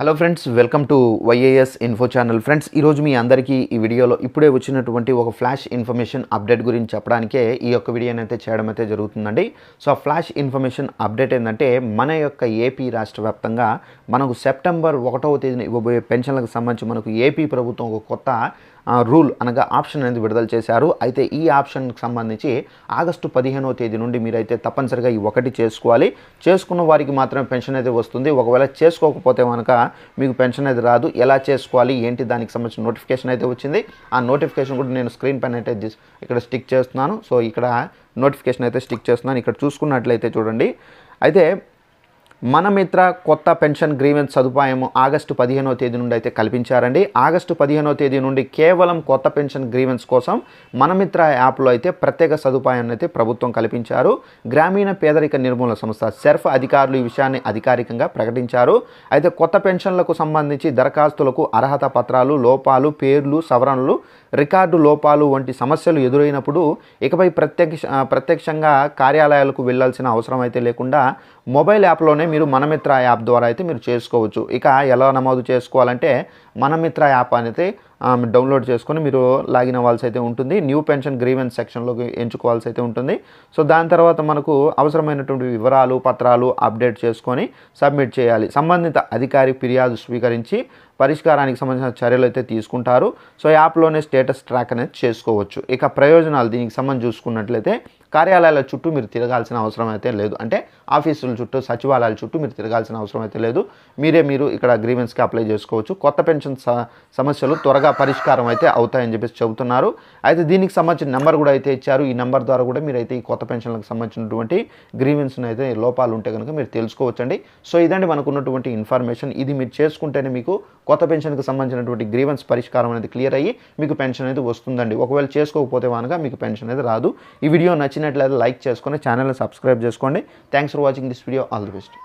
Hello friends welcome to YAS info channel friends ఈరోజు మీ అందరికీ ఈ వీడియోలో ఇప్పుడే వచ్చినటువంటి ఒక ఫ్లాష్ ఇన్ఫర్మేషన్ అప్డేట్ గురించి చెప్పడానికే ఈ యొక్క వీడియోని అయితే చేయడం అయితే జరుగుతుందండి. సో ఆ ఫ్లాష్ ఇన్ఫర్మేషన్ అప్డేట్ ఏంటంటే మన యొక్క ఏపీ రాష్ట్ర వ్యాప్తంగా మనకు సెప్టెంబర్ ఒకటవ తేదీన ఇవ్వబోయే పెన్షన్లకు సంబంధించి మనకు ఏపీ ప్రభుత్వం ఒక కొత్త రూల్ అనగా ఆప్షన్ అనేది విడుదల చేశారు. అయితే ఈ ఆప్షన్కి సంబంధించి ఆగస్టు పదిహేనవ తేదీ నుండి మీరైతే తప్పనిసరిగా ఈ ఒకటి చేసుకోవాలి. చేసుకున్న వారికి మాత్రమే పెన్షన్ అయితే వస్తుంది. ఒకవేళ చేసుకోకపోతే కనుక మీకు పెన్షన్ అయితే రాదు. ఎలా చేసుకోవాలి? ఏంటి? దానికి సంబంధించిన నోటిఫికేషన్ అయితే వచ్చింది. ఆ నోటిఫికేషన్ కూడా నేను స్క్రీన్ పైన అయితే ఇక్కడ స్టిక్ చేస్తున్నాను. సో ఇక్కడ నోటిఫికేషన్ అయితే స్టిక్ చేస్తున్నాను. ఇక్కడ చూసుకున్నట్లయితే చూడండి. అయితే మన మిత్ర కొత్త పెన్షన్ గ్రీవెన్స్ సదుపాయం ఆగస్టు పదిహేనో తేదీ నుండి అయితే కల్పించారండి. ఆగస్టు పదిహేనో తేదీ నుండి కేవలం కొత్త పెన్షన్ గ్రీవెన్స్ కోసం మన మిత్ర యాప్లో అయితే ప్రత్యేక సదుపాయాన్ని అయితే ప్రభుత్వం కల్పించారు. గ్రామీణ పేదరిక నిర్మూలన సంస్థ సెర్ఫ్ అధికారులు ఈ విషయాన్ని అధికారికంగా ప్రకటించారు. అయితే కొత్త పెన్షన్లకు సంబంధించి దరఖాస్తులకు అర్హత పత్రాలు లోపాలు పేర్లు సవరణలు రికార్డు లోపాలు వంటి సమస్యలు ఎదురైనప్పుడు ఇకపై ప్రత్యక్ష ప్రత్యక్షంగా కార్యాలయాలకు వెళ్ళాల్సిన అవసరం అయితే లేకుండా మొబైల్ యాప్లోనే మీరు మనమిత్ర యాప్ ద్వారా అయితే మీరు చేసుకోవచ్చు. ఇక ఎలా నమోదు చేసుకోవాలంటే మనమిత్ర యాప్ అనేది డౌన్లోడ్ చేసుకొని మీరు లాగిన్ అవ్వాల్సి అయితే ఉంటుంది. న్యూ పెన్షన్ గ్రీవెన్స్ సెక్షన్లోకి ఎంచుకోవాల్సి అయితే ఉంటుంది. సో దాని తర్వాత మనకు అవసరమైనటువంటి వివరాలు పత్రాలు అప్డేట్ చేసుకొని సబ్మిట్ చేయాలి. సంబంధిత అధికారి ఫిర్యాదు స్వీకరించి పరిష్కారానికి సంబంధించిన చర్యలు అయితే తీసుకుంటారు. సో యాప్లోనే స్టేటస్ ట్రాక్ అనేది చేసుకోవచ్చు. ఇక ప్రయోజనాలు దీనికి సంబంధించి చూసుకున్నట్లయితే కార్యాలయాల చుట్టూ మీరు తిరగాల్సిన అవసరం అయితే లేదు. అంటే ఆఫీసుల చుట్టూ సచివాలయాల చుట్టూ మీరు తిరగాల్సిన అవసరం అయితే లేదు. మీరే మీరు ఇక్కడ గ్రీవెన్స్కి అప్లై చేసుకోవచ్చు. కొత్త పెన్షన్ స- సమస్యలు త్వరగా పరిష్కారం అయితే అవుతాయని చెప్పేసి చెబుతున్నారు. అయితే దీనికి సంబంధించిన నెంబర్ కూడా అయితే ఇచ్చారు. ఈ నెంబర్ ద్వారా కూడా మీరు అయితే ఈ కొత్త పెన్షన్లకు సంబంధించినటువంటి గ్రీవెన్స్ని అయితే లోపాలు ఉంటే కనుక మీరు తెలుసుకోవచ్చండి. సో ఇదండి మనకు ఉన్నటువంటి ఇన్ఫర్మేషన్. ఇది మీరు చేసుకుంటేనే మీకు కొత్త పెన్షన్కి సంబంధించినటువంటి గ్రీవెన్స్ పరిష్కారం అనేది క్లియర్ అయ్యి మీకు పెన్షన్ అనేది వస్తుందండి. ఒకవేళ చేసుకోకపోతే కనుక మీకు పెన్షన్ అనేది రాదు. ఈ వీడియో నచ్చినట్లయితే లైక్ చేసుకొని ఛానల్ని సబ్స్క్రైబ్ చేసుకోండి. Thanks for watching this video all the best